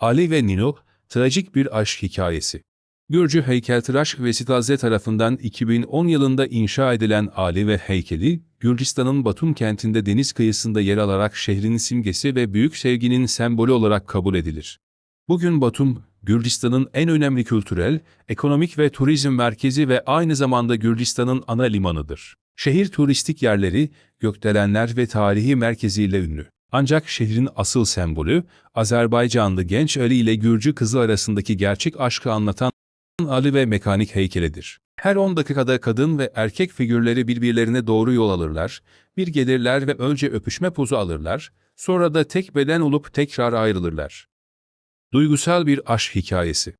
Ali ve Nino, trajik bir aşk hikayesi. Gürcü heykeltıraş Vesitaze tarafından 2010 yılında inşa edilen Ali ve heykeli, Gürcistan'ın Batum kentinde deniz kıyısında yer alarak şehrin simgesi ve büyük sevginin sembolü olarak kabul edilir. Bugün Batum, Gürcistan'ın en önemli kültürel, ekonomik ve turizm merkezi ve aynı zamanda Gürcistan'ın ana limanıdır. Şehir turistik yerleri, gökdelenler ve tarihi merkeziyle ünlü. Ancak şehrin asıl sembolü, Azerbaycanlı genç Ali ile Gürcü kızı arasındaki gerçek aşkı anlatan Ali ve mekanik heykelidir. Her 10 dakikada kadın ve erkek figürleri birbirlerine doğru yol alırlar, bir gelirler ve önce öpüşme pozu alırlar, sonra da tek beden olup tekrar ayrılırlar. Duygusal bir aşk hikayesi.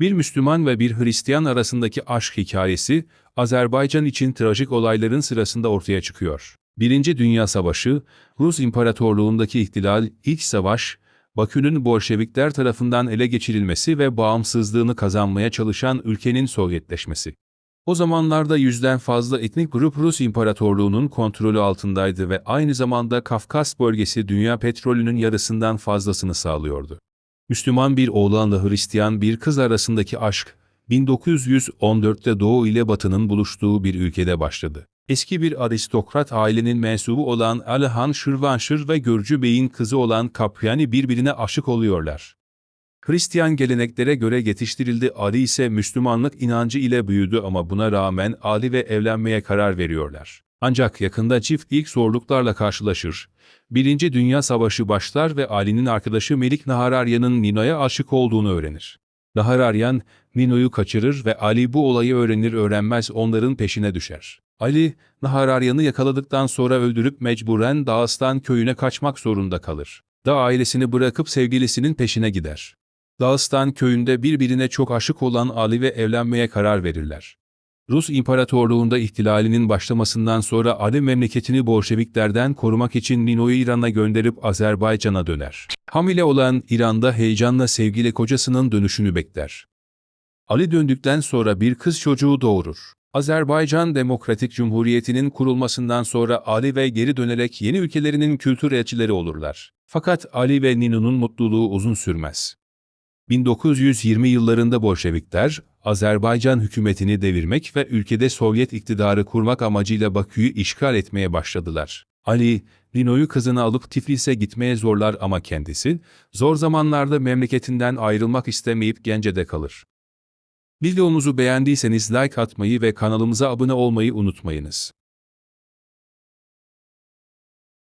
Bir Müslüman ve bir Hristiyan arasındaki aşk hikayesi, Azerbaycan için trajik olayların sırasında ortaya çıkıyor. Birinci Dünya Savaşı, Rus İmparatorluğundaki ihtilal, ilk savaş, Bakü'nün Bolşevikler tarafından ele geçirilmesi ve bağımsızlığını kazanmaya çalışan ülkenin Sovyetleşmesi. O zamanlarda yüzden fazla etnik grup Rus İmparatorluğu'nun kontrolü altındaydı ve aynı zamanda Kafkas bölgesi dünya petrolünün yarısından fazlasını sağlıyordu. Müslüman bir oğlanla Hristiyan bir kız arasındaki aşk, 1914'te Doğu ile Batı'nın buluştuğu bir ülkede başladı. Eski bir aristokrat ailenin mensubu olan Alihan Şırvanşır ve Gürcü Bey'in kızı olan Kapyani birbirine aşık oluyorlar. Hristiyan geleneklere göre yetiştirildi Ali ise Müslümanlık inancı ile büyüdü ama buna rağmen Ali ve evlenmeye karar veriyorlar. Ancak yakında çift ilk zorluklarla karşılaşır. Birinci Dünya Savaşı başlar ve Ali'nin arkadaşı Melik Nahararya'nın Nino'ya aşık olduğunu öğrenir. Nahararyan, Nino'yu kaçırır ve Ali bu olayı öğrenir öğrenmez onların peşine düşer. Ali, Nahararyan'ı yakaladıktan sonra öldürüp mecburen Dağıstan köyüne kaçmak zorunda kalır. Da ailesini bırakıp sevgilisinin peşine gider. Dağıstan köyünde birbirine çok aşık olan Ali ve evlenmeye karar verirler. Rus İmparatorluğunda ihtilalinin başlamasından sonra Ali memleketini Bolşeviklerden korumak için Nino'yu İran'a gönderip Azerbaycan'a döner. Hamile olan İran'da heyecanla sevgili kocasının dönüşünü bekler. Ali döndükten sonra bir kız çocuğu doğurur. Azerbaycan Demokratik Cumhuriyeti'nin kurulmasından sonra Ali ve geri dönerek yeni ülkelerinin kültür elçileri olurlar. Fakat Ali ve Nino'nun mutluluğu uzun sürmez. 1920 yıllarında Bolşevikler, Azerbaycan hükümetini devirmek ve ülkede Sovyet iktidarı kurmak amacıyla Bakü'yü işgal etmeye başladılar. Ali, Nino'yu kızını alıp Tiflis'e gitmeye zorlar ama kendisi, zor zamanlarda memleketinden ayrılmak istemeyip Gence'de kalır. Videomuzu beğendiyseniz like atmayı ve kanalımıza abone olmayı unutmayınız.